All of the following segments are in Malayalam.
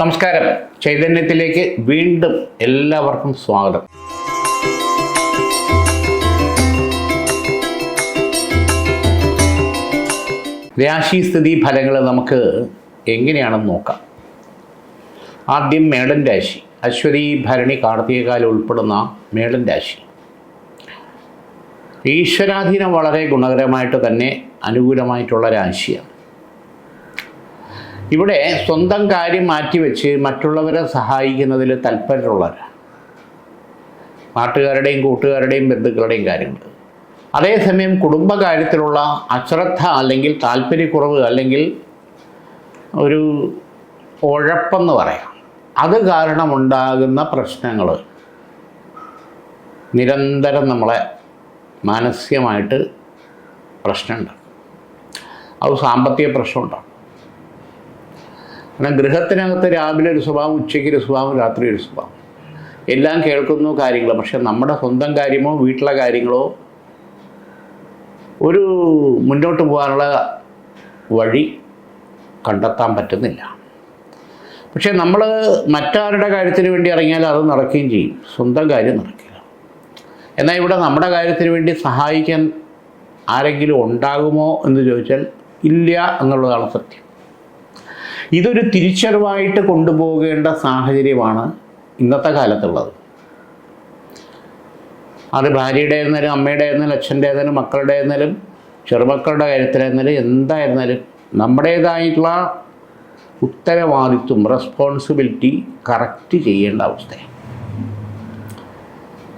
നമസ്കാരം. ചൈതന്യത്തിലേക്ക് വീണ്ടും എല്ലാവർക്കും സ്വാഗതം. രാശി സ്ഥിതി ഫലങ്ങൾ നമുക്ക് എങ്ങനെയാണെന്ന് നോക്കാം. ആദ്യം മേടൻ രാശി. അശ്വതി ഭരണി കാർത്തികകാലം ഉൾപ്പെടുന്ന മേടൻ രാശി. ഈശ്വരാധീനം വളരെ ഗുണകരമായിട്ട് തന്നെ അനുകൂലമായിട്ടുള്ള രാശിയാണ്. ഇവിടെ സ്വന്തം കാര്യം മാറ്റിവെച്ച് മറ്റുള്ളവരെ സഹായിക്കുന്നതിൽ തൽപരരുള്ളവരാണ് നാട്ടുകാരുടെയും കൂട്ടുകാരുടെയും ബന്ധുക്കളുടെയും കാര്യങ്ങൾ. അതേസമയം കുടുംബകാര്യത്തിലുള്ള അശ്രദ്ധ അല്ലെങ്കിൽ താല്പര്യക്കുറവ് അല്ലെങ്കിൽ ഒരു ഉഴപ്പെന്ന് പറയാം. അത് കാരണമുണ്ടാകുന്ന പ്രശ്നങ്ങൾ നിരന്തരം നമ്മളെ മാനസികമായിട്ട് പ്രശ്നമുണ്ട് അത് സാമ്പത്തിക പ്രശ്നമുണ്ടാകും കാരണം ഗൃഹത്തിനകത്ത് രാവിലെ ഒരു സ്വഭാവം ഉച്ചയ്ക്ക് ഒരു സ്വഭാവം രാത്രി ഒരു സ്വഭാവം. എല്ലാം കേൾക്കുന്നു കാര്യങ്ങൾ പക്ഷെ നമ്മുടെ സ്വന്തം കാര്യമോ വീട്ടിലെ കാര്യങ്ങളോ ഒരു മുന്നോട്ട് പോകാനുള്ള വഴി കണ്ടെത്താൻ പറ്റുന്നില്ല. പക്ഷേ നമ്മൾ മറ്റാരുടെ കാര്യത്തിന് വേണ്ടി ഇറങ്ങിയാൽ അത് നടക്കുകയും ചെയ്യും. സ്വന്തം കാര്യം നടക്കില്ല. എന്നാൽ ഇവിടെ നമ്മുടെ കാര്യത്തിന് വേണ്ടി സഹായിക്കാൻ ആരെങ്കിലും ഉണ്ടാകുമോ എന്ന് ചോദിച്ചാൽ ഇല്ല എന്നുള്ളതാണ് സത്യം. ഇതൊരു തിരിച്ചറിവായിട്ട് കൊണ്ടുപോകേണ്ട സാഹചര്യമാണ് ഇന്നത്തെ കാലത്തുള്ളത്. അത് ഭാര്യയുടെ ആയിരുന്നാലും അമ്മയുടെ ആയിരുന്നാലും അച്ഛന്റെ ആയിരുന്നാലും മക്കളുടെ ആയിരുന്നാലും ചെറുമക്കളുടെ കാര്യത്തിലായിരുന്നാലും എന്തായിരുന്നാലും നമ്മുടേതായിട്ടുള്ള ഉത്തരവാദിത്വം റെസ്പോൺസിബിലിറ്റി കറക്റ്റ് ചെയ്യേണ്ട അവസ്ഥയാണ്.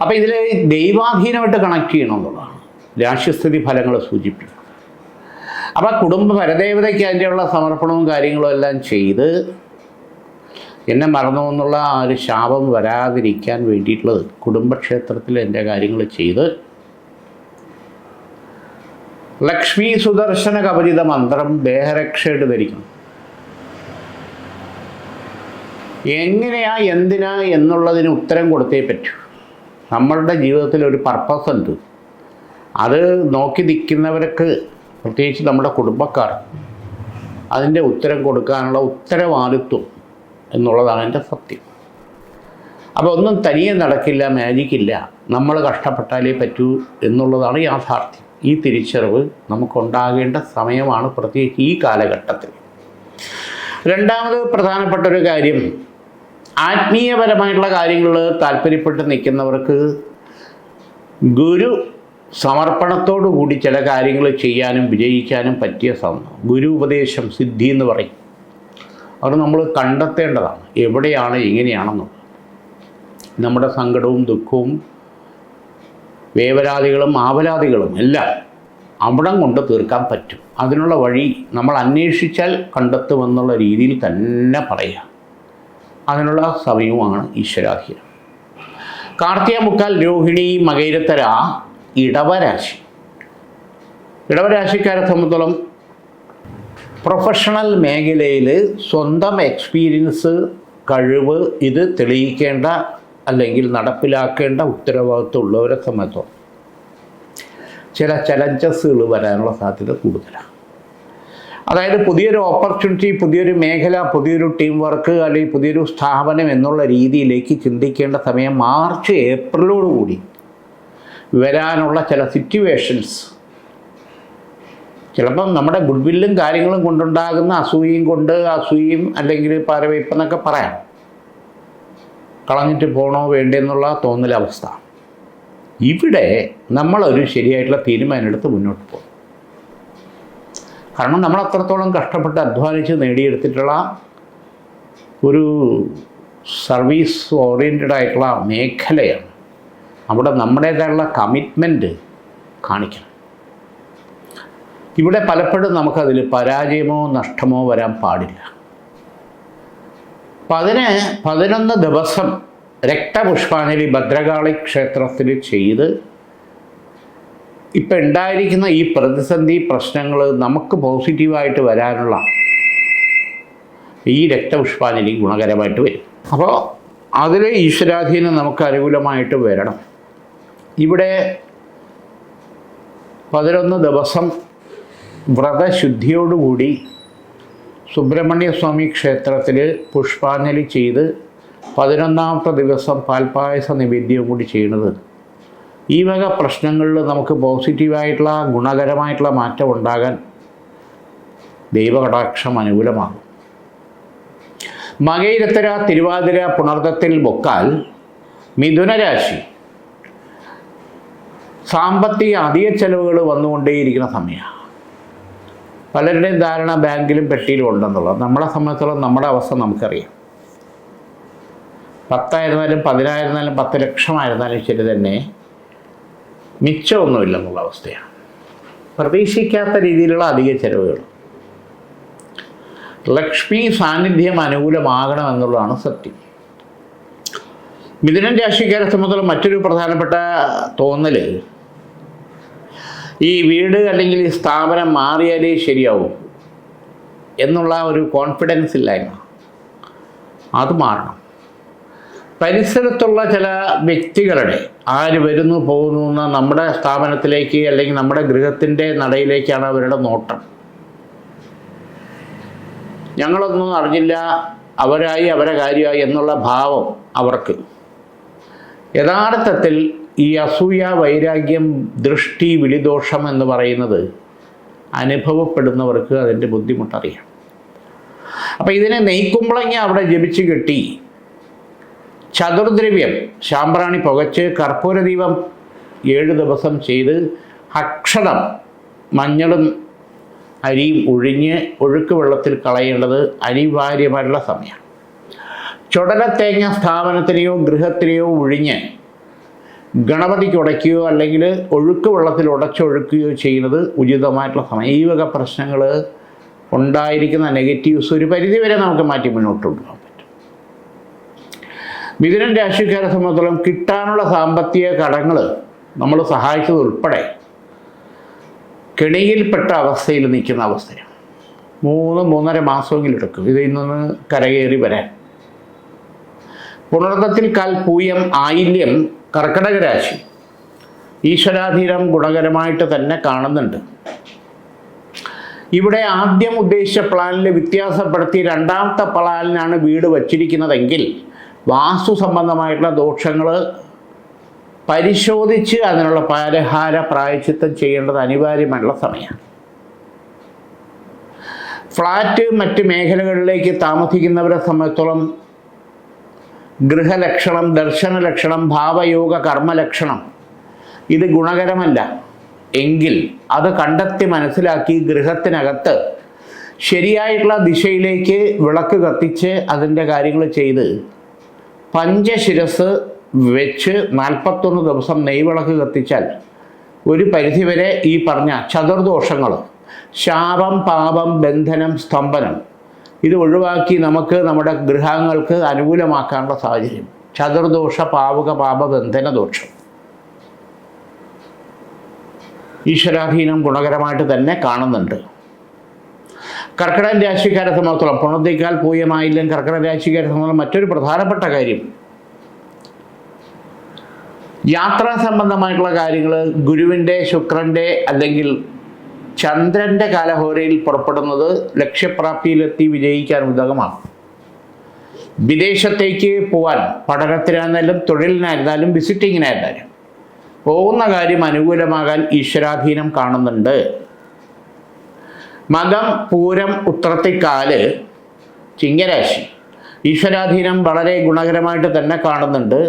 അപ്പോൾ ഇതിൽ ദൈവാധീനമായിട്ട് കണക്ട് ചെയ്യണം എന്നുള്ളതാണ്. രാഷ്ട്രസ്ഥിതി ഫലങ്ങളെ സൂചിപ്പിക്കും അപ്പോൾ കുടുംബ പരദേവതയ്ക്ക് അതിന്റെയുള്ള സമർപ്പണവും കാര്യങ്ങളും എല്ലാം ചെയ്ത് എന്നെ മറന്നു എന്നുള്ള ആ ഒരു ശാപം വരാതിരിക്കാൻ വേണ്ടിയിട്ടുള്ളത് കുടുംബക്ഷേത്രത്തിൽ എന്റെ കാര്യങ്ങൾ ചെയ്ത് ലക്ഷ്മി സുദർശന കവചിത മന്ത്രം ദേഹരക്ഷയിട്ട് ധരിക്കണം. എങ്ങനെയാ എന്തിനാ എന്നുള്ളതിന് ഉത്തരം കൊടുത്തേ പറ്റൂ. നമ്മളുടെ ജീവിതത്തിൽ ഒരു പർപ്പസ് ഉണ്ട്. അത് നോക്കി നിൽക്കുന്നവർക്ക് പ്രത്യേകിച്ച് നമ്മുടെ കുടുംബക്കാർ അതിന്റെ ഉത്തരം കൊടുക്കാനുള്ള ഉത്തരവാദിത്വം എന്നുള്ളതാണ് എന്റെ സത്യം. അപ്പോൾ ഒന്നും തനിയെ നടക്കില്ല മാജിക്കില്ല നമ്മൾ കഷ്ടപ്പെട്ടാലേ പറ്റൂ എന്നുള്ളതാണ് യാഥാർത്ഥ്യം. ഈ തിരിച്ചറിവ് നമുക്കുണ്ടാകേണ്ട സമയമാണ് പ്രത്യേകിച്ച് ഈ കാലഘട്ടത്തിൽ. രണ്ടാമത് പ്രധാനപ്പെട്ട ഒരു കാര്യം ആത്മീയപരമായിട്ടുള്ള കാര്യങ്ങൾ താല്പര്യപ്പെട്ട് നിൽക്കുന്നവർക്ക് ഗുരു സമർപ്പണത്തോടു കൂടി ചില കാര്യങ്ങൾ ചെയ്യാനും വിജയിക്കാനും പറ്റിയ ഗുരു ഉപദേശം സിദ്ധി എന്ന് പറയും. അത് നമ്മൾ കണ്ടെത്തേണ്ടതാണ്. എവിടെയാണ് എങ്ങനെയാണെന്നുള്ളത്. നമ്മുടെ സങ്കടവും ദുഃഖവും വേവലാതികളും ആവലാതികളും എല്ലാം അവിടം കൊണ്ട് തീർക്കാൻ പറ്റും. അതിനുള്ള വഴി നമ്മൾ അന്വേഷിച്ചാൽ കണ്ടെത്തുമെന്നുള്ള രീതിയിൽ തന്നെ പറയാം അതിനുള്ള സമയവുമാണ് ഈശ്വരാധീനം. കാർത്തിക മുക്കാൽ രോഹിണി മകൈരത്തര ഇടവരാശി. ഇടവരാശിക്കാരെ സംബന്ധിച്ചോളം പ്രൊഫഷണൽ മേഖലയിൽ സ്വന്തം എക്സ്പീരിയൻസ് കഴിവ് ഇത് തെളിയിക്കേണ്ട അല്ലെങ്കിൽ നടപ്പിലാക്കേണ്ട ഉത്തരവാദിത്വം ഉള്ളവരെ സംബന്ധിച്ചോളം ചില ചലഞ്ചസുകൾ വരാനുള്ള സാധ്യത കൂടുതലാണ്. അതായത് പുതിയൊരു ഓപ്പർച്യൂണിറ്റി പുതിയൊരു മേഖല പുതിയൊരു ടീം വർക്ക് അല്ലെങ്കിൽ പുതിയൊരു സ്ഥാപനം എന്നുള്ള രീതിയിലേക്ക് ചിന്തിക്കേണ്ട സമയം മാർച്ച് ഏപ്രിലോടുകൂടി വരാനുള്ള ചില സിറ്റുവേഷൻസ് ചിലപ്പം നമ്മുടെ ഗുഡ് വില്ലും കാര്യങ്ങളും കൊണ്ടുണ്ടാകുന്ന അസൂയയും കൊണ്ട് അസൂയയും അല്ലെങ്കിൽ പാരവയ്പ്പെന്നൊക്കെ പറയാം. കളഞ്ഞിട്ട് പോകണോ വേണ്ടെന്നുള്ള തോന്നലവസ്ഥ. ഇവിടെ നമ്മളൊരു ശരിയായിട്ടുള്ള തീരുമാനമെടുത്ത് മുന്നോട്ട് പോകും. കാരണം നമ്മൾ അത്രത്തോളം കഷ്ടപ്പെട്ട് അധ്വാനിച്ച് നേടിയെടുത്തിട്ടുള്ള ഒരു സർവീസ് ഓറിയന്റഡ് ആയിട്ടുള്ള മേഖലയാണ്. അവിടെ നമ്മുടേതായുള്ള കമ്മിറ്റ്മെന്റ് കാണിക്കണം. ഇവിടെ പലപ്പോഴും നമുക്കതിൽ പരാജയമോ നഷ്ടമോ വരാൻ പാടില്ല. അപ്പം അതിന് പതിനൊന്ന് ദിവസം രക്തപുഷ്പാഞ്ജലി ഭദ്രകാളി ക്ഷേത്രത്തിൽ ചെയ്ത് ഇപ്പം ഉണ്ടായിരിക്കുന്ന ഈ പ്രതിസന്ധി പ്രശ്നങ്ങൾ നമുക്ക് പോസിറ്റീവായിട്ട് വരാനുള്ള ഈ രക്തപുഷ്പാഞ്ജലി ഗുണകരമായിട്ട് വരും. അപ്പോൾ അതിൽ ഈശ്വരാധീനം നമുക്ക് അനുകൂലമായിട്ട് വരണം. ഇവിടെ പതിനൊന്ന് ദിവസം വ്രതശുദ്ധിയോടുകൂടി സുബ്രഹ്മണ്യസ്വാമി ക്ഷേത്രത്തിൽ പുഷ്പാഞ്ജലി ചെയ്ത് പതിനൊന്നാമത്തെ ദിവസം പാൽപ്പായസ നിവേദ്യവും കൂടി ചെയ്യുന്നത് ഈ വക പ്രശ്നങ്ങളിൽ നമുക്ക് പോസിറ്റീവായിട്ടുള്ള ഗുണകരമായിട്ടുള്ള മാറ്റം ഉണ്ടാകാൻ ദൈവകടാക്ഷം അനുകൂലമാകും. മകയിരത്തര തിരുവാതിര പുണർദത്തിൽ ബൊക്കാൽ മിഥുനരാശി സാമ്പത്തിക അധിക ചെലവുകൾ വന്നുകൊണ്ടേയിരിക്കുന്ന സമയമാണ് പലരുടെയും ധാരണ ബാങ്കിലും പെട്ടിയിലും ഉണ്ടെന്നുള്ളത്. നമ്മളെ സംബന്ധിച്ചിടത്തോളം നമ്മുടെ അവസ്ഥ നമുക്കറിയാം. പത്തായിരുന്നാലും പതിനായിരുന്നാലും പത്ത് ലക്ഷമായിരുന്നാലും ശരി തന്നെ മിച്ചമൊന്നുമില്ലെന്നുള്ള അവസ്ഥയാണ്. പ്രതീക്ഷിക്കാത്ത രീതിയിലുള്ള അധിക ചെലവുകൾ. ലക്ഷ്മി സാന്നിധ്യം അനുകൂലമാകണമെന്നുള്ളതാണ് സത്യം. മിഥുനൻ രാശിക്കാരെ സംബന്ധിച്ചുള്ള മറ്റൊരു പ്രധാനപ്പെട്ട തോന്നൽ ഈ വീട് അല്ലെങ്കിൽ ഈ സ്ഥാപനം മാറിയാലേ ശരിയാവും എന്നുള്ള ഒരു കോൺഫിഡൻസ് ഇല്ലായ്മ. അത് മാറണം. പരിസരത്തുള്ള ചില വ്യക്തികളുടെ ആര് വരുന്നു പോകുന്നു എന്ന നമ്മുടെ സ്ഥാപനത്തിലേക്ക് അല്ലെങ്കിൽ നമ്മുടെ ഗൃഹത്തിന്റെ നടയിലേക്കാണ് അവരുടെ നോട്ടം. ഞങ്ങളൊന്നും അറിഞ്ഞില്ല അവരായി അവരെ കാര്യമായി എന്നുള്ള ഭാവം അവർക്ക്. യഥാർത്ഥത്തിൽ ഈ അസൂയ വൈരാഗ്യം ദൃഷ്ടി വിളിദോഷം എന്ന് പറയുന്നത് അനുഭവപ്പെടുന്നവർക്ക് അതിന്റെ ബുദ്ധിമുട്ടറിയാം. അപ്പം ഇതിനെ നെയ്ക്കുമ്പളങ്ങ അവിടെ ജപിച്ചു കെട്ടി. ചതുർദ്രവ്യം ശാമ്പ്രാണി പുകച്ച് കർപ്പൂരദീപം ഏഴ് ദിവസം ചെയ്ത് അക്ഷരം മഞ്ഞളും അരിയും ഒഴിഞ്ഞ് ഒഴുക്ക് വെള്ളത്തിൽ കളയേണ്ടത് അനിവാര്യമായിട്ടുള്ള സമയമാണ്. ചുടലത്തേങ്ങ സ്ഥാപനത്തിനെയോ ഗൃഹത്തിനെയോ ഒഴിഞ്ഞ് ഗണപതിക്ക് ഉടയ്ക്കുകയോ അല്ലെങ്കിൽ ഒഴുക്ക് വെള്ളത്തിൽ ഉടച്ചൊഴുക്കുകയോ ചെയ്യുന്നത് ഉചിതമായിട്ടുള്ള സമയം. ഈ വക പ്രശ്നങ്ങൾ ഉണ്ടായിരിക്കുന്ന നെഗറ്റീവ്സ് ഒരു പരിധിവരെ നമുക്ക് മാറ്റി മുന്നോട്ട് കൊണ്ടുപോകാൻ പറ്റും. മിഥുനൻ രാശിക്കാരെ സംബന്ധിച്ചിടത്തോളം കിട്ടാനുള്ള സാമ്പത്തിക കടങ്ങൾ നമ്മൾ സഹായിച്ചത് ഉൾപ്പെടെ കെണിയിൽപ്പെട്ട അവസ്ഥയിൽ നിൽക്കുന്ന അവസ്ഥയാണ്. മൂന്ന് മൂന്നര മാസമെങ്കിലും എടുക്കും. ഇതിൽ നിന്ന് കരകയറി വരാൻ. പുണർത്തത്തിൽ കാൽ പൂയം ആയില്യം കർക്കടക രാശി. ഈശ്വരാധീനം ഗുണകരമായിട്ട് തന്നെ കാണുന്നുണ്ട്. ഇവിടെ ആദ്യം ഉദ്ദേശിച്ച പ്ലാനിൽ വ്യത്യാസപ്പെടുത്തി രണ്ടാമത്തെ പ്ലാനിനാണ് വീട് വച്ചിരിക്കുന്നതെങ്കിൽ വാസ്തു സംബന്ധമായിട്ടുള്ള ദോഷങ്ങൾ പരിശോധിച്ച് അതിനുള്ള പരിഹാര പ്രായച്ചിത്തം ചെയ്യേണ്ടത് അനിവാര്യമായിട്ടുള്ള സമയമാണ്. ഫ്ലാറ്റ് മറ്റ് മേഖലകളിലേക്ക് താമസിക്കുന്നവരെ സംബന്ധിച്ചോളം ഗൃഹലക്ഷണം ദർശനലക്ഷണം ഭാവയോഗ കർമ്മലക്ഷണം. ഇത് ഗുണകരമല്ല. എങ്കിൽ അത് കണ്ടെത്തി മനസ്സിലാക്കി ഗൃഹത്തിനകത്ത് ശരിയായിട്ടുള്ള ദിശയിലേക്ക് വിളക്ക് കത്തിച്ച് അതിന്റെ കാര്യങ്ങൾ ചെയ്ത് പഞ്ചശിരസ് വെച്ച് നാൽപ്പത്തൊന്ന് ദിവസം നെയ്വിളക്ക് കത്തിച്ചാൽ ഒരു പരിധിവരെ ഈ പറഞ്ഞ ചതുർദോഷങ്ങൾ ശാപം പാപം ബന്ധനം സ്തംഭനം ഇത് ഒഴിവാക്കി നമുക്ക് നമ്മുടെ ഗൃഹങ്ങൾക്ക് അനുകൂലമാക്കാനുള്ള സാഹചര്യം. ചതുർദോഷ പാവുക പാപബന്ധന ദോഷം. ഈശ്വരാധീനം ഗുണകരമായിട്ട് തന്നെ കാണുന്നുണ്ട്. കർക്കിടൻ രാശിക്കാരെ സംബന്ധിച്ചോളം പുണത്തേക്കാൾ പൂയമായില്ലെങ്കിൽ കർക്കിടൻ രാശിക്കാരെ സംബന്ധിച്ചോളം മറ്റൊരു പ്രധാനപ്പെട്ട കാര്യം. യാത്രാ സംബന്ധമായിട്ടുള്ള കാര്യങ്ങൾ ഗുരുവിന്റെ ശുക്രന്റെ അല്ലെങ്കിൽ ചന്ദ്രന്റെ കാലഹോരയിൽ പുറപ്പെടുന്നത് ലക്ഷ്യപ്രാപ്തിയിലെത്തി വിജയിക്കാൻ ഉദകമാണ് വിദേശത്തേക്ക് പോവാൻ പഠനത്തിനായിരുന്നാലും തൊഴിലിനായിരുന്നാലും വിസിറ്റിങ്ങിനായിരുന്നാലും പോകുന്ന കാര്യം അനുകൂലമാകാൻ ഈശ്വരാധീനം കാണുന്നുണ്ട്. മകം പൂരം ഉത്രത്തിക്കാൽ ചിങ്ങരാശി ഈശ്വരാധീനം വളരെ ഗുണകരമായിട്ട് തന്നെ കാണുന്നുണ്ട്.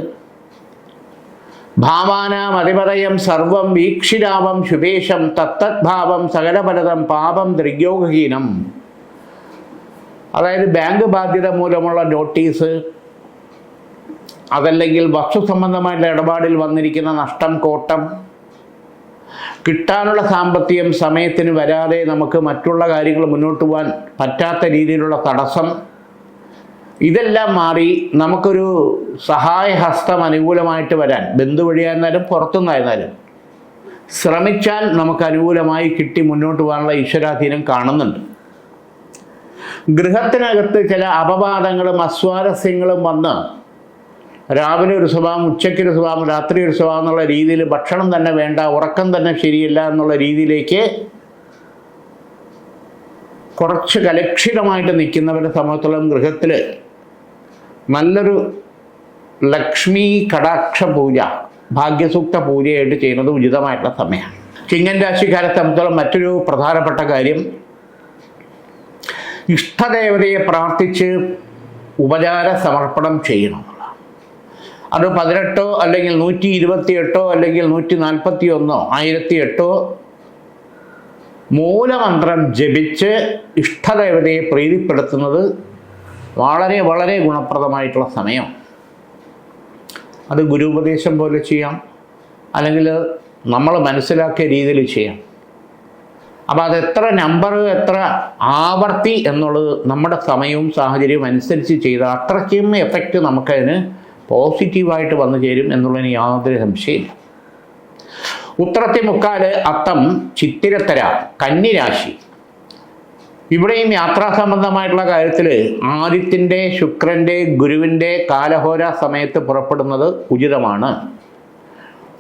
ഭാവാനാം അതിപതയം സർവം വീക്ഷിരാമം ശുഭേശം തത്തദ്ഭാവം സകലപരതം പാപം ദൃഗ്യോഗഹീനം അതായത് ബാങ്ക് ബാധ്യത മൂലമുള്ള നോട്ടീസ് അതല്ലെങ്കിൽ വസ്തു സംബന്ധമായിട്ടുള്ള ഇടപാടിൽ വന്നിരിക്കുന്ന നഷ്ടം കോട്ടം കിട്ടാനുള്ള സാമ്പത്തികം സമയത്തിന് വരാതെ നമുക്ക് മറ്റുള്ള കാര്യങ്ങൾ മുന്നോട്ട് പോകാൻ പറ്റാത്ത രീതിയിലുള്ള തടസ്സം ഇതെല്ലാം മാറി നമുക്കൊരു സഹായഹസ്തം അനുകൂലമായിട്ട് വരാൻ ബന്ധു വഴിയായിരുന്നാലും പുറത്തുനിന്നായിരുന്നാലും ശ്രമിച്ചാൽ നമുക്ക് അനുകൂലമായി കിട്ടി മുന്നോട്ട് പോകാനുള്ള ഈശ്വരാധീനം കാണുന്നുണ്ട്. ഗൃഹത്തിനകത്ത് ചില അപവാദങ്ങളും അസ്വാരസ്യങ്ങളും വന്ന് രാവിലെ ഒരു സ്വഭാവം ഉച്ചയ്ക്ക് ഒരു സ്വഭാവം രാത്രി ഒരു സ്വഭാവം എന്നുള്ള രീതിയിൽ ഭക്ഷണം തന്നെ വേണ്ട ഉറക്കം തന്നെ ശരിയല്ല എന്നുള്ള രീതിയിലേക്ക് കുറച്ച് കലക്ഷിതമായിട്ട് നിൽക്കുന്നവരുടെ സംബന്ധിച്ചോളം ഗൃഹത്തിൽ നല്ലൊരു ലക്ഷ്മി കടാക്ഷ പൂജ ഭാഗ്യസൂക്ത പൂജയായിട്ട് ചെയ്യുന്നത് ഉചിതമായിട്ടുള്ള സമയമാണ് ചിങ്ങൻ രാശിക്കാരെ സംബന്ധിച്ചോളം മറ്റൊരു പ്രധാനപ്പെട്ട കാര്യം ഇഷ്ടദേവതയെ പ്രാർത്ഥിച്ച് ഉപചാര സമർപ്പണം ചെയ്യണം. അത് പതിനെട്ടോ അല്ലെങ്കിൽ നൂറ്റി ഇരുപത്തി എട്ടോ അല്ലെങ്കിൽ നൂറ്റി നാൽപ്പത്തി ഒന്നോ ആയിരത്തി എട്ടോ മൂലമന്ത്രം ജപിച്ച് ഇഷ്ടദേവതയെ പ്രീതിപ്പെടുത്തുന്നത് വളരെ വളരെ ഗുണപ്രദമായിട്ടുള്ള സമയം. അത് ഗുരുപദേശം പോലെ ചെയ്യാം. അല്ലെങ്കിൽ നമ്മൾ മനസ്സിലാക്കിയ രീതിയിൽ ചെയ്യാം. അപ്പോൾ അത് എത്ര നമ്പർ എത്ര ആവർത്തി എന്നുള്ളത് നമ്മുടെ സമയവും സാഹചര്യവും അനുസരിച്ച് ചെയ്താൽ അത്രയ്ക്കും എഫക്റ്റ് നമുക്കതിന് പോസിറ്റീവായിട്ട് വന്നു ചേരും എന്നുള്ളതിന് യാതൊരു സംശയമില്ല. ഉത്രത്തി മുക്കാൽ അത്തം ചിത്തിരത്തര കന്നിരാശി. ഇവിടെയും യാത്രാ സംബന്ധമായിട്ടുള്ള കാര്യത്തിൽ ആദിത്യന്റെ ശുക്രന്റെ ഗുരുവിന്റെ കാലഹോര സമയത്ത് പുറപ്പെടുന്നത് ഉചിതമാണ്.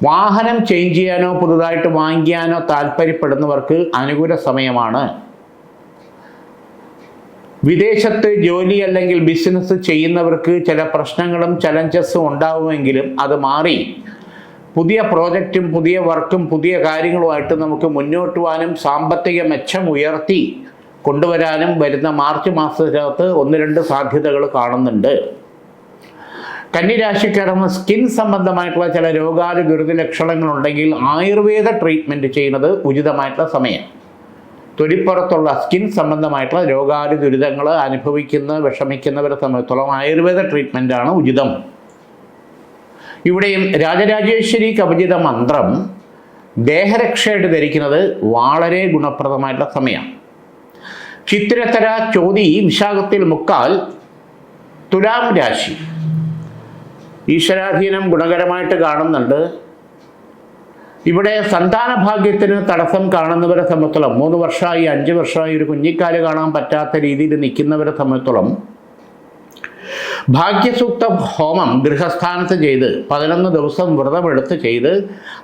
വാഹനം ചേഞ്ച് ചെയ്യാനോ പുതുതായിട്ട് വാങ്ങിക്കാനോ താല്പര്യപ്പെടുന്നവർക്ക് അനുകൂല സമയമാണ്. വിദേശത്ത് ജോലി അല്ലെങ്കിൽ ബിസിനസ് ചെയ്യുന്നവർക്ക് ചില പ്രശ്നങ്ങളും ചലഞ്ചസും ഉണ്ടാവുമെങ്കിലും അത് മാറി. പുതിയ പ്രോജക്റ്റും പുതിയ വർക്കും പുതിയ കാര്യങ്ങളുമായിട്ട് നമുക്ക് മുന്നോട്ട് പോകാനും സാമ്പത്തിക മെച്ചം ഉയർത്തി കൊണ്ടുവരാനും വരുന്ന മാർച്ച് മാസത്തിനകത്ത് ഒന്ന് രണ്ട് സാധ്യതകൾ കാണുന്നുണ്ട്. കന്നിരാശിക്കാരന് സ്കിൻ സംബന്ധമായിട്ടുള്ള ചില രോഗാതി ദുരിത ലക്ഷണങ്ങളുണ്ടെങ്കിൽ ആയുർവേദ ട്രീറ്റ്മെന്റ് ചെയ്യുന്നത് ഉചിതമായിട്ടുള്ള സമയം. തൊലിപ്പുറത്തുള്ള സ്കിൻ സംബന്ധമായിട്ടുള്ള രോഗാതി ദുരിതങ്ങൾ അനുഭവിക്കുന്ന വിഷമിക്കുന്നവരെ സംബന്ധിച്ചോളം ആയുർവേദ ട്രീറ്റ്മെന്റാണ് ഉചിതം. ഇവിടെയും രാജരാജേശ്വരി കവചിത മന്ത്രം ദേഹരക്ഷയായിട്ട് ധരിക്കുന്നത് വളരെ ഗുണപ്രദമായിട്ടുള്ള സമയമാണ് ചിത്തിരത്തര ചോതി വിശാഖത്തിൽ മുക്കാൽ തുലാം രാശി. ഈശ്വരാധീനം ഗുണകരമായിട്ട് കാണുന്നുണ്ട്. ഇവിടെ സന്താന ഭാഗ്യത്തിന് തടസ്സം കാണുന്നവരെ സംബന്ധിച്ചോളം മൂന്ന് വർഷമായി അഞ്ച് വർഷമായി ഒരു കുഞ്ഞിക്കാൽ കാണാൻ പറ്റാത്ത രീതിയിൽ നിൽക്കുന്നവരെ സംബന്ധിച്ചോളം ഭാഗ്യസൂക്ത ഹോമം ഗൃഹസ്ഥാനത്ത് ചെയ്ത് പതിനൊന്ന് ദിവസം വ്രതമെടുത്ത് ചെയ്ത്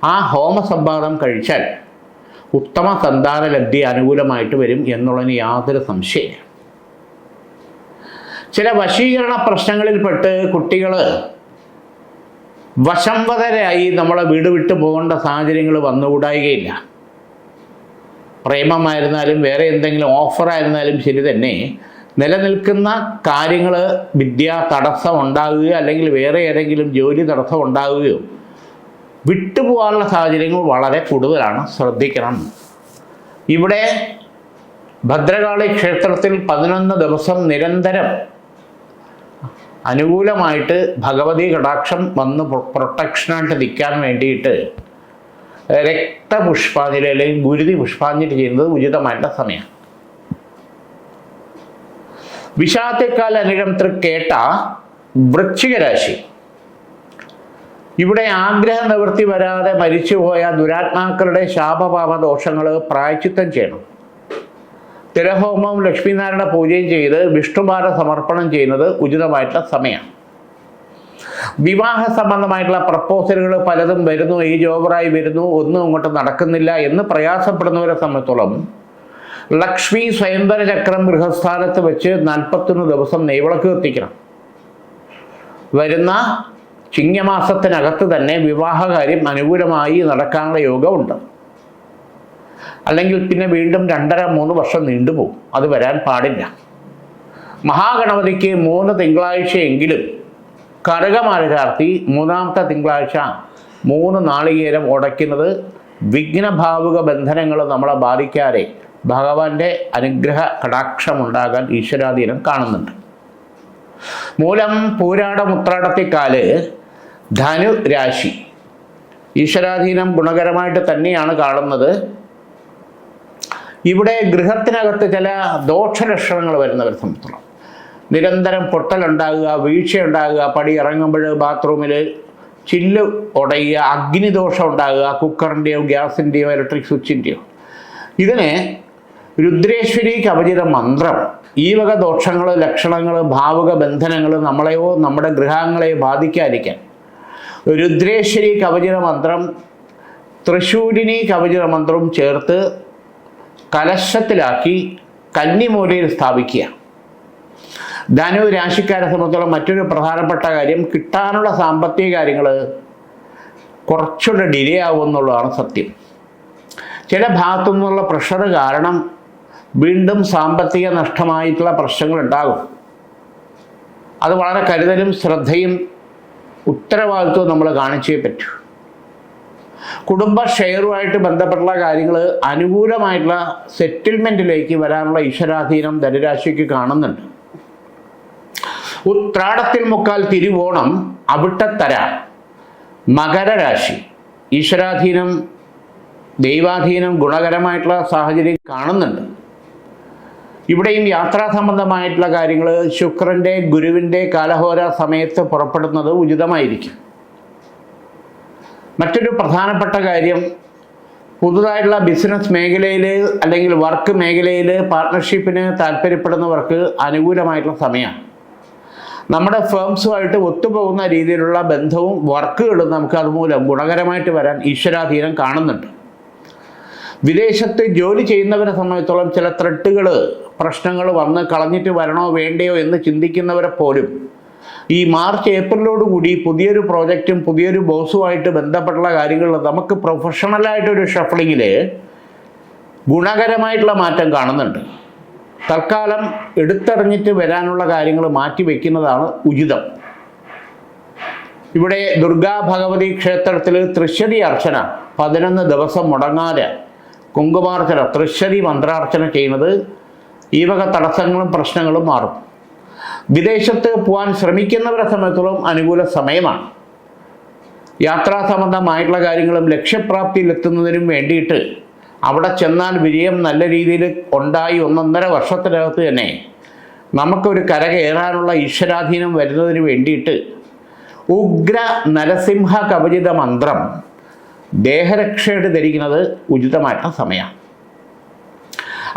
ആ ഹോമ സംവാദം കഴിച്ചാൽ ഉത്തമ സന്താന ലബ്ധി അനുകൂലമായിട്ട് വരും എന്നുള്ളതിന് യാതൊരു സംശയമില്ല. ചില വശീകരണ പ്രശ്നങ്ങളിൽപ്പെട്ട് കുട്ടികൾ വശംവതരായി നമ്മളെ വീട് വിട്ടു പോകേണ്ട സാഹചര്യങ്ങൾ വന്നുകൂടായികയില്ല പ്രേമമായിരുന്നാലും വേറെ എന്തെങ്കിലും ഓഫറായിരുന്നാലും ശരി തന്നെ നിലനിൽക്കുന്ന കാര്യങ്ങൾ വിദ്യ തടസ്സം ഉണ്ടാകുകയോ അല്ലെങ്കിൽ വേറെ ഏതെങ്കിലും ജോലി തടസ്സം ഉണ്ടാകുകയോ വിട്ടുപോകാനുള്ള സാഹചര്യങ്ങൾ വളരെ കൂടുതലാണ്. ശ്രദ്ധിക്കണം. ഇവിടെ ഭദ്രകാളി ക്ഷേത്രത്തിൽ പതിനൊന്ന് ദിവസം നിരന്തരം അനുകൂലമായിട്ട് ഭഗവതി കടാക്ഷം വന്ന് പ്രൊട്ടക്ഷനായിട്ട് നിൽക്കാൻ വേണ്ടിയിട്ട് രക്തപുഷ്പാഞ്ജലി അല്ലെങ്കിൽ ഗുരുതി പുഷ്പാഞ്ജലി ചെയ്യുന്നത് ഉചിതമായിട്ടുള്ള സമയം വിഷാദത്തെക്കാൽ അനുഗ്രഹത്തിൽ കേട്ട വൃശ്ചിക രാശി. ഇവിടെ ആഗ്രഹ നിവൃത്തി വരാതെ മരിച്ചുപോയ ദുരാത്മാക്കളുടെ ശാപപാപ ദോഷങ്ങൾ പ്രായച്ചിത്തം ചെയ്യണം. തിരഹോമവും ലക്ഷ്മിനാരായണ പൂജയും ചെയ്ത് വിഷ്ണുഭാര സമർപ്പണം ചെയ്യുന്നത് ഉചിതമായിട്ടുള്ള സമയമാണ്. വിവാഹ സംബന്ധമായിട്ടുള്ള പ്രപ്പോസലുകൾ പലതും വരുന്നു ഈ ഓവറായി വരുന്നു ഒന്നും അങ്ങോട്ട് നടക്കുന്നില്ല എന്ന് പ്രയാസപ്പെടുന്നവരെ സംബന്ധിച്ചോളം ലക്ഷ്മി സ്വയംവര ചക്രം ഗൃഹസ്ഥാനത്ത് വെച്ച് നാൽപ്പത്തൊന്ന് ദിവസം നെയ്വിളക്ക് കത്തിക്കണം. വരുന്ന ചിങ്ങമാസത്തിനകത്ത് തന്നെ വിവാഹകാര്യം അനുകൂലമായി നടക്കാനുള്ള യോഗമുണ്ട്. അല്ലെങ്കിൽ പിന്നെ വീണ്ടും രണ്ടര മൂന്ന് വർഷം നീണ്ടുപോകും അത് വരാൻ പാടില്ല. മഹാഗണപതിക്ക് മൂന്ന് തിങ്കളാഴ്ചയെങ്കിലും കരകമാരകാർത്തി മൂന്നാമത്തെ തിങ്കളാഴ്ച മൂന്ന് നാളികേരം ഉടയ്ക്കുന്നത് വിഘ്നഭാവുക ബന്ധനങ്ങൾ നമ്മളെ ബാധിക്കാതെ ഭഗവാന്റെ അനുഗ്രഹ കടാക്ഷമുണ്ടാകാൻ ഈശ്വരാധീനം കാണുന്നുണ്ട്. മൂലം പൂരാട മുത്രാടത്തിക്കാൽ ധനു രാശി. ഈശ്വരാധീനം ഗുണകരമായിട്ട് തന്നെയാണ് കാണുന്നത്. ഇവിടെ ഗൃഹത്തിനകത്ത് ചില ദോഷലക്ഷണങ്ങൾ വരുന്നവരെ സംബന്ധിച്ചിടത്തോളം നിരന്തരം പൊട്ടലുണ്ടാകുക വീഴ്ചയുണ്ടാകുക പടി ഇറങ്ങുമ്പോൾ ബാത്റൂമിൽ ചില്ല് ഉടയുക അഗ്നിദോഷം ഉണ്ടാകുക കുക്കറിന്റെയോ ഗ്യാസിന്റെയോ ഇലക്ട്രിക് സ്വിച്ചിന്റെയോ. ഇതിന് രുദ്രേശ്വരി കവചിത മന്ത്രം. ഈ വക ദോഷങ്ങൾ ലക്ഷണങ്ങൾ ഭാവുക ബന്ധനങ്ങൾ നമ്മളെയോ നമ്മുടെ ഗൃഹങ്ങളെയോ ബാധിക്കാതിരിക്കാൻ. രുദ്രേശ്വരി കവചിത മന്ത്രം തൃശൂരിനി കവചിത മന്ത്രവും ചേർത്ത് കലശത്തിലാക്കി കന്നിമൂലയിൽ സ്ഥാപിക്കുക. ധനു രാശിക്കാരെ സംബന്ധിച്ചുള്ള മറ്റൊരു പ്രധാനപ്പെട്ട കാര്യം കിട്ടാനുള്ള സാമ്പത്തിക കാര്യങ്ങൾ കുറച്ചുകൂടെ ഡിലേ ആവുമെന്നുള്ളതാണ് സത്യം. ചില ഭാഗത്തു നിന്നുള്ള പ്രഷർ കാരണം വീണ്ടും സാമ്പത്തിക നഷ്ടമായിട്ടുള്ള പ്രശ്നങ്ങൾ ഉണ്ടാകും അത് വളരെ കരുതലും ശ്രദ്ധയും ഉത്തരവാദിത്വവും നമ്മൾ കാണിച്ചേ പറ്റൂ. കുടുംബ ഷെയറുമായിട്ട് ബന്ധപ്പെട്ടുള്ള കാര്യങ്ങൾ അനുകൂലമായിട്ടുള്ള സെറ്റിൽമെന്റിലേക്ക് വരാനുള്ള ഈശ്വരാധീനം ധനുരാശിക്ക് കാണുന്നുണ്ട്. ഉത്രാടത്തിൽ മുക്കാൽ തിരുവോണം അവിട്ടത്തര മകരരാശി. ഈശ്വരാധീനം ദൈവാധീനം ഗുണകരമായിട്ടുള്ള സാഹചര്യം കാണുന്നുണ്ട്. ഇവിടെയും യാത്രാ സംബന്ധമായിട്ടുള്ള കാര്യങ്ങൾ ശുക്രന്റെ ഗുരുവിന്റെ കാലഹോര സമയത്ത് പുറപ്പെടുന്നത് ഉചിതമായിരിക്കും. മറ്റൊരു പ്രധാനപ്പെട്ട കാര്യം പുതുതായിട്ടുള്ള ബിസിനസ് മേഖലയിൽ അല്ലെങ്കിൽ വർക്ക് മേഖലയിൽ പാർട്ട്ണർഷിപ്പിന് താല്പര്യപ്പെടുന്നവർക്ക് അനുകൂലമായിട്ടുള്ള സമയമാണ്. നമ്മുടെ ഫേംസുമായിട്ട് ഒത്തുപോകുന്ന രീതിയിലുള്ള ബന്ധവും വർക്കുകളും നമുക്ക് അതുമൂലം ഗുണകരമായിട്ട് വരാൻ ഈശ്വരാധീനം കാണുന്നുണ്ട്. വിദേശത്ത് ജോലി ചെയ്യുന്നവരെ സംബന്ധിച്ചോളം ചില ത്രെട്ടുകൾ പ്രശ്നങ്ങൾ വന്ന് കളഞ്ഞിട്ട് വരണോ വേണ്ടയോ എന്ന് ചിന്തിക്കുന്നവരെ പോലും. ഈ മാർച്ച് ഏപ്രിലോട് കൂടി പുതിയൊരു പ്രോജക്റ്റും പുതിയൊരു ബോസുമായിട്ട് ബന്ധപ്പെട്ടുള്ള കാര്യങ്ങൾ നമുക്ക് പ്രൊഫഷണലായിട്ടൊരു ഷഫ്ലിങ്ങിൽ ഗുണകരമായിട്ടുള്ള മാറ്റം കാണുന്നുണ്ട്. തൽക്കാലം എടുത്തെറിഞ്ഞിട്ട് വരാനുള്ള കാര്യങ്ങൾ മാറ്റി വയ്ക്കുന്നതാണ് ഉചിതം. ഇവിടെ ദുർഗാ ഭഗവതി ക്ഷേത്രത്തിൽ തൃശ്ശതി അർച്ചന പതിനൊന്ന് ദിവസം മുടങ്ങാതെ കുങ്കുമാർച്ചന തൃശ്ശതി മന്ത്രാർച്ചന ചെയ്യുന്നത് ഈ വക തടസ്സങ്ങളും പ്രശ്നങ്ങളും മാറും. വിദേശത്ത് പോകാൻ ശ്രമിക്കുന്നവരെ സംബന്ധിച്ചോളം അനുകൂല സമയമാണ്. യാത്രാ സംബന്ധമായിട്ടുള്ള കാര്യങ്ങളും ലക്ഷ്യപ്രാപ്തിയിലെത്തുന്നതിനും വേണ്ടിയിട്ട് അവിടെ ചെന്നാൽ വിജയം നല്ല രീതിയിൽ ഉണ്ടായി ഒന്നൊന്നര വർഷത്തിനകത്ത് തന്നെ നമുക്കൊരു കരകയറാനുള്ള ഈശ്വരാധീനം വരുന്നതിന് വേണ്ടിയിട്ട് ഉഗ്ര നരസിംഹ കവചിത മന്ത്രം ദേഹരക്ഷയുടെ ധരിക്കുന്നത് ഉചിതമായിട്ടുള്ള സമയമാണ്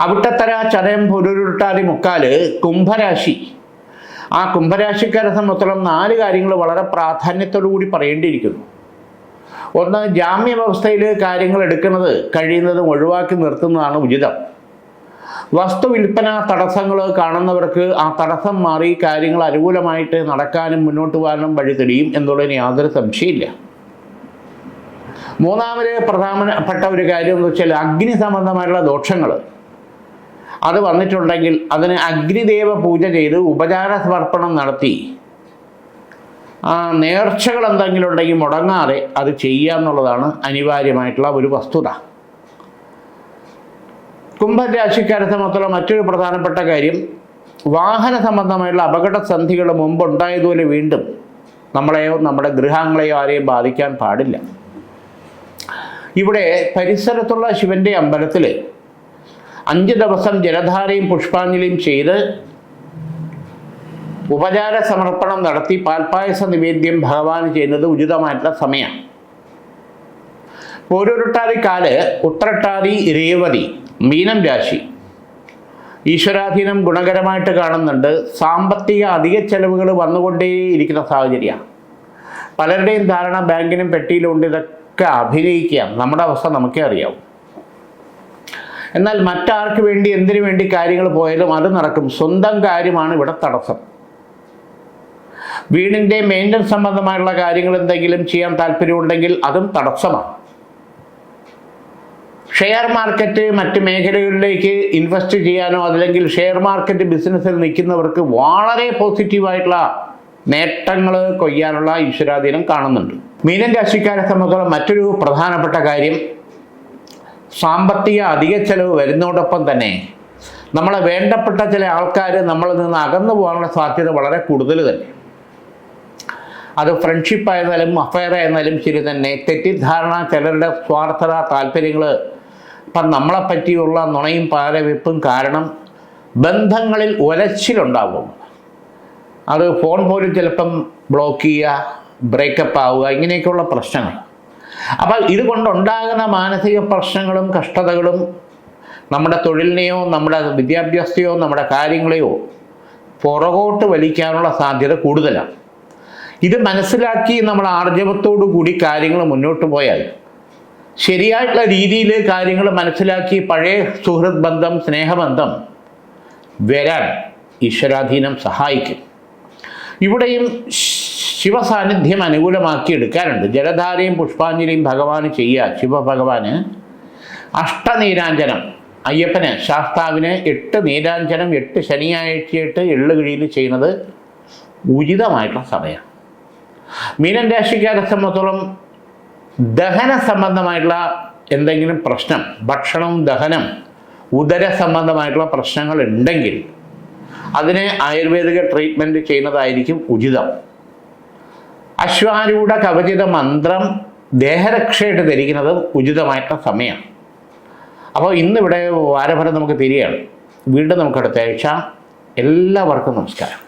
അവിട്ടത്തര ചതയം പൊരുരുട്ടാതി മുക്കാൽ കുംഭരാശി. ആ കുംഭരാശിക്കാരെ സംബന്ധിച്ചിടത്തോളം നാല് കാര്യങ്ങൾ വളരെ പ്രാധാന്യത്തോടു കൂടി പറയേണ്ടിയിരിക്കുന്നു. ഒന്ന് ജാമ്യ വ്യവസ്ഥയിൽ കാര്യങ്ങൾ എടുക്കുന്നത് കഴിയുന്നതും ഒഴിവാക്കി നിർത്തുന്നതാണ് ഉചിതം. വസ്തു വിൽപ്പന തടസ്സങ്ങൾ കാണുന്നവർക്ക് ആ തടസ്സം മാറി കാര്യങ്ങൾ അനുകൂലമായിട്ട് നടക്കാനും മുന്നോട്ട് പോകാനും വഴി തെളിയും എന്നുള്ളതിന് യാതൊരു സംശയമില്ല മൂന്നാമത് പ്രധാനപ്പെട്ട ഒരു കാര്യം എന്ന് വെച്ചാൽ അഗ്നി സംബന്ധമായിട്ടുള്ള ദോഷങ്ങൾ. അത് വന്നിട്ടുണ്ടെങ്കിൽ അതിന് അഗ്നിദേവ പൂജ ചെയ്ത് ഉപചാര സമർപ്പണം നടത്തി. ആ നേർച്ചകൾ എന്തെങ്കിലും ഉണ്ടെങ്കിൽ മുടങ്ങാതെ അത് ചെയ്യുക എന്നുള്ളതാണ് അനിവാര്യമായിട്ടുള്ള ഒരു വസ്തുത. കുംഭൻ രാശിക്കാരെ സംബന്ധിച്ചുള്ള മറ്റൊരു പ്രധാനപ്പെട്ട കാര്യം വാഹന സംബന്ധമായുള്ള അപകടസന്ധികൾ മുമ്പുണ്ടായതുപോലെ വീണ്ടും നമ്മളെയോ നമ്മുടെ ഗൃഹങ്ങളെയോ ആരെയും ബാധിക്കാൻ പാടില്ല. ഇവിടെ പരിസരത്തുള്ള ശിവന്റെ അമ്പലത്തിൽ അഞ്ച് ദിവസം ജലധാരയും പുഷ്പാഞ്ജലിയും ചെയ്ത് ഉപചാര സമർപ്പണം നടത്തി പാൽപ്പായസ നിവേദ്യം ഭഗവാന് ചെയ്യുന്നത് ഉചിതമായിട്ടുള്ള സമയമാണ്. ഓരോരുട്ടാരിക്കാൽ ഉത്രട്ടാതി രേവതി മീനം രാശി. ഈശ്വരാധീനം ഗുണകരമായിട്ട് കാണുന്നുണ്ട്. സാമ്പത്തിക അധിക ചെലവുകൾ വന്നുകൊണ്ടേയിരിക്കുന്ന സാഹചര്യമാണ്. പലരുടെയും ധാരണ ബാങ്കിനും പെട്ടിയിലും ഉണ്ട്. ഇതൊക്കെ അഭിനയിക്കാം. നമ്മുടെ അവസ്ഥ നമുക്കേ അറിയാവും. എന്നാൽ മറ്റാർക്ക് വേണ്ടി എന്തിനു വേണ്ടി കാര്യങ്ങൾ പോയാലും അത് നടക്കും. സ്വന്തം കാര്യമാണ് ഇവിടെ തടസ്സം. വീടിന്റെ മെയിന്റനൻസ് സംബന്ധമായുള്ള കാര്യങ്ങൾ എന്തെങ്കിലും ചെയ്യാൻ താല്പര്യമുണ്ടെങ്കിൽ അതും തടസ്സമാണ്. ഷെയർ മാർക്കറ്റ് മറ്റ് മേഖലകളിലേക്ക് ഇൻവെസ്റ്റ് ചെയ്യാനോ അല്ലെങ്കിൽ ഷെയർ മാർക്കറ്റ് ബിസിനസ്സിൽ നിൽക്കുന്നവർക്ക് വളരെ പോസിറ്റീവായിട്ടുള്ള നേട്ടങ്ങൾ കൊയ്യാനുള്ള ഈശ്വരാധീനം കാണുന്നുണ്ട്. മീനൻ രാശിക്കാരെ സംബന്ധിച്ചോളം മറ്റൊരു പ്രധാനപ്പെട്ട കാര്യം സാമ്പത്തിക അധിക ചെലവ് വരുന്നതോടൊപ്പം തന്നെ നമ്മളെ വേണ്ടപ്പെട്ട ചില ആൾക്കാർ നമ്മളിൽ നിന്ന് അകന്നു പോകാനുള്ള സാധ്യത വളരെ കൂടുതൽ തന്നെ. അത് ഫ്രണ്ട്ഷിപ്പ് ആയിരുന്നാലും അഫയർ ആയിരുന്നാലും ശരി തന്നെ. തെറ്റിദ്ധാരണ ചിലരുടെ സ്വാർത്ഥത താല്പര്യങ്ങൾ ഇപ്പം നമ്മളെ പറ്റിയുള്ള നുണയും പാരവെപ്പും കാരണം ബന്ധങ്ങളിൽ ഉലച്ചിലുണ്ടാകും അത് ഫോൺ പോലും ചിലപ്പം ബ്ലോക്ക് ചെയ്യുക ബ്രേക്കപ്പ് ആവുക ഇങ്ങനെയൊക്കെയുള്ള പ്രശ്നങ്ങൾ. അപ്പോൾ ഇതുകൊണ്ടുണ്ടാകുന്ന മാനസിക പ്രശ്നങ്ങളും കഷ്ടതകളും നമ്മുടെ തൊഴിലിനെയോ നമ്മുടെ വിദ്യാഭ്യാസത്തെയോ നമ്മുടെ കാര്യങ്ങളെയോ പുറകോട്ട് വലിക്കാനുള്ള സാധ്യത കൂടുതലാണ്. ഇത് മനസ്സിലാക്കി നമ്മൾ ആർജവത്തോടു കൂടി കാര്യങ്ങൾ മുന്നോട്ട് പോയാൽ ശരിയായിട്ടുള്ള രീതിയിൽ കാര്യങ്ങൾ മനസ്സിലാക്കി പഴയ സുഹൃത് ബന്ധം സ്നേഹബന്ധം വരാൻ ഈശ്വരാധീനം സഹായിക്കും. ഇവിടെയും ശിവസാന്നിധ്യം അനുകൂലമാക്കി എടുക്കാറുണ്ട് ജലധാരയും പുഷ്പാഞ്ജലിയും ഭഗവാന് ചെയ്യുക ശിവഭഗവാന് അഷ്ടനീരാഞ്ജനം. അയ്യപ്പന് ശാസ്താവിന് എട്ട് നീരാഞ്ജനം എട്ട് ശനിയാഴ്ചയായിട്ട് എള്ളുകിഴിയിൽ ചെയ്യുന്നത് ഉചിതമായിട്ടുള്ള സമയം. മീനൻ രാശിക്കാരെ സംബന്ധിച്ചോളം ദഹന സംബന്ധമായിട്ടുള്ള എന്തെങ്കിലും പ്രശ്നം ഭക്ഷണവും ദഹനം ഉദര സംബന്ധമായിട്ടുള്ള പ്രശ്നങ്ങൾ ഉണ്ടെങ്കിൽ അതിനെ ആയുർവേദിക ട്രീറ്റ്മെന്റ് ചെയ്യുന്നതായിരിക്കും ഉചിതം. അശ്വാരൂഢ കവചിത മന്ത്രം ദേഹരക്ഷയായിട്ട് ധരിക്കുന്നത് ഉചിതമായിട്ടുള്ള സമയമാണ് അപ്പോൾ ഇന്നിവിടെ വാരഫലം നമുക്ക് തിരികെയാണ്. വീണ്ടും നമുക്ക് അടുത്ത ആഴ്ച. എല്ലാവർക്കും നമസ്കാരം.